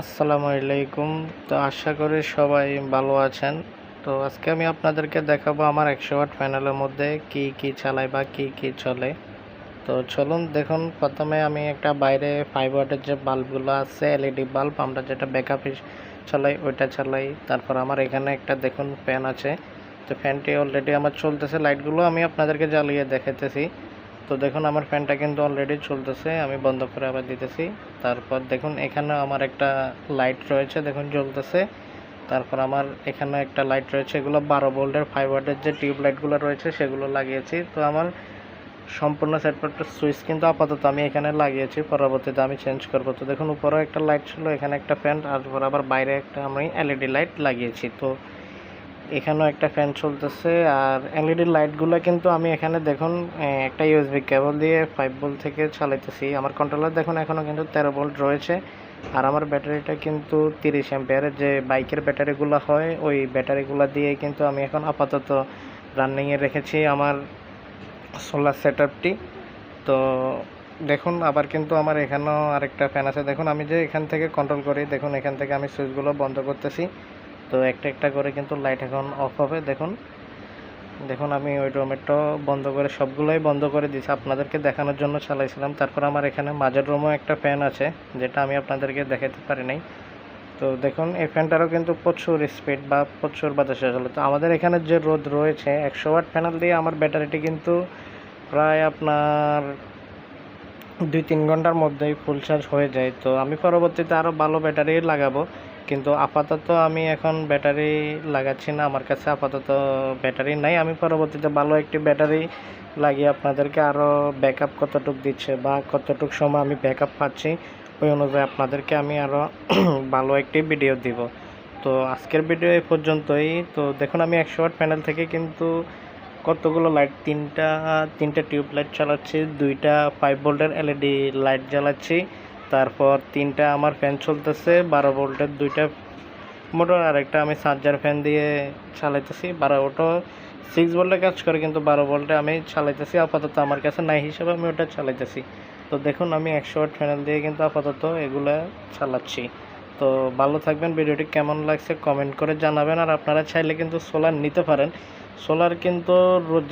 আসসালামু আলাইকুম। তো আশা করি সবাই ভালো আছেন। তো আজকে আমি আপনাদেরকে দেখাবো আমার একশো ওয়াট প্যানেলের মধ্যে কি কি চালাই বা কি কি চলে। তো চলুন দেখুন, প্রথমে আমি একটা বাইরে ফাইভ ওয়াটের যে বাল্বগুলো আছে এলইডি বাল্ব, আমরা যেটা ব্যাকআপ চালাই, ওইটা চালাই। তারপর আমার এখানে একটা দেখুন ফ্যান আছে। তো ফ্যানটি অলরেডি আমার চলতেছে লাইটগুলো আমি আপনাদেরকে জ্বালিয়ে দেখাতেছি তো দেখুন, আমার ফ্যানটা কিন্তু অলরেডি চলতেছে, আমি বন্ধ করে আবার দিতেছি। তারপর দেখুন, এখানে আমার একটা লাইট রয়েছে, দেখুন জ্বলতেছে। তারপর আমার এখানে একটা লাইট রয়েছে, এগুলো বারো ভোল্টের ফাইভ ওয়াটের যে টিউব লাইটগুলো রয়েছে, সেগুলো লাগিয়েছি। তো আমার সম্পূর্ণ সেটপারটা সুইচ কিন্তু আপাতত আমি এখানে লাগিয়েছি, পরবর্তীতে আমি চেঞ্জ করব। তো দেখুন, উপরেও একটা লাইট ছিল, এখানে একটা ফ্যান তারপর আবার বাইরে একটা আমি এলইডি লাইট লাগিয়েছি। তো এখানেও একটা ফ্যান চলতেছে, আর এলইডি লাইটগুলো কিন্তু আমি এখানে দেখুন একটা ইউএসবি কেবল দিয়ে ফাইভ ভোল্ট থেকে চালাইতেছি। আমার কন্ট্রোলার দেখুন এখনও কিন্তু তেরো ভোল্ট রয়েছে, আর আমার ব্যাটারিটা কিন্তু তিরিশ অ্যাম্পিয়ারের যে বাইকের ব্যাটারিগুলো হয়, ওই ব্যাটারিগুলো দিয়ে কিন্তু আমি এখন আপাতত রানিংয়ে রেখেছি আমার সোলার সেট তো দেখুন, আবার কিন্তু আমার এখানেও আরেকটা ফ্যান আছে। দেখুন, আমি যে এখান থেকে কন্ট্রোল করি, দেখুন, এখান থেকে আমি সুইচগুলো বন্ধ করতেছি। তো একটা একটা করে কিন্তু লাইট এখন অফ হবে, দেখুন। দেখুন, আমি ওই রুমেরটা বন্ধ করে সবগুলোই বন্ধ করে দিয়েছি। আপনাদেরকে দেখানোর জন্য চালাইছিলাম। তারপর আমার এখানে মাঝের রুমও একটা ফ্যান আছে, যেটা আমি আপনাদেরকে দেখাতে পারি নাই। তো দেখুন, এই ফ্যানটারও কিন্তু প্রচুর স্পিড বা প্রচুর বাতাসে চলে তো আমাদের এখানে যে রোদ রয়েছে, একশো ওয়াট প্যানেল দিয়ে আমার ব্যাটারিটি কিন্তু প্রায় আপনার দুই তিন ঘণ্টার মধ্যেই ফুল চার্জ হয়ে যায়। তো আমি পরবর্তীতে আরও ভালো ব্যাটারি লাগাবো। কিন্তু আপাতত আমি এখন ব্যাটারি লাগাচ্ছি না, আমার কাছে আপাতত ব্যাটারি নাই। আমি পরবর্তীতে ভালো একটি ব্যাটারি লাগিয়ে আপনাদেরকে আরও ব্যাকআপ কতটুক দিচ্ছে বা কতটুক সময় আমি ব্যাকআপ পাচ্ছি, ওই অনুযায়ী আপনাদেরকে আমি আরও ভালো একটি ভিডিও দিব। তো আজকের ভিডিও এই পর্যন্তই। তো দেখুন, আমি একশো ওয়াট প্যানেল থেকে কিন্তু কতগুলো লাইট? তিনটা তিনটা টিউব লাইট চালাচ্ছি, দুইটা ফাইভ ভোল্টের এলইডি লাইট জ্বালাচ্ছি, তারপর তিনটা আমার ফ্যান চলতেছে, বারো ভোল্টের দুইটা মোটর আর একটা আমি চার্জার ফ্যান দিয়ে চালাইতেছি, বারো ওটো সিক্স ভোল্টে কাজ করে, কিন্তু বারো ভোল্টে আমি চালাইতেছি, আপাতত আমার কাছে নাই হিসেবে আমি ওটা চালাইতেছি। তো দেখুন, আমি একশো ওয়াট ফ্যানেল দিয়ে কিন্তু আপাতত এগুলা চালাচ্ছি। তো ভালো থাকবেন, ভিডিওটি কেমন লাগছে কমেন্ট করে জানাবেন, আর আপনারা চাইলে কিন্তু সোলার নিতে পারেন। সোলার কিন্তু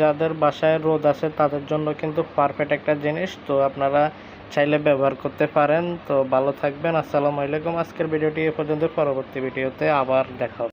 যাদের বাসায় রোদ আছে, তাদের জন্য কিন্তু পারফেক্ট একটা জিনিস। তো আপনারা চাইলে ব্যবহার করতে পারেন। তো ভালো থাকবেন। আসসালামু আলাইকুম। আজকের ভিডিওটি এ পর্যন্ত। পরবর্তী ভিডিওতে আবার দেখা হবে।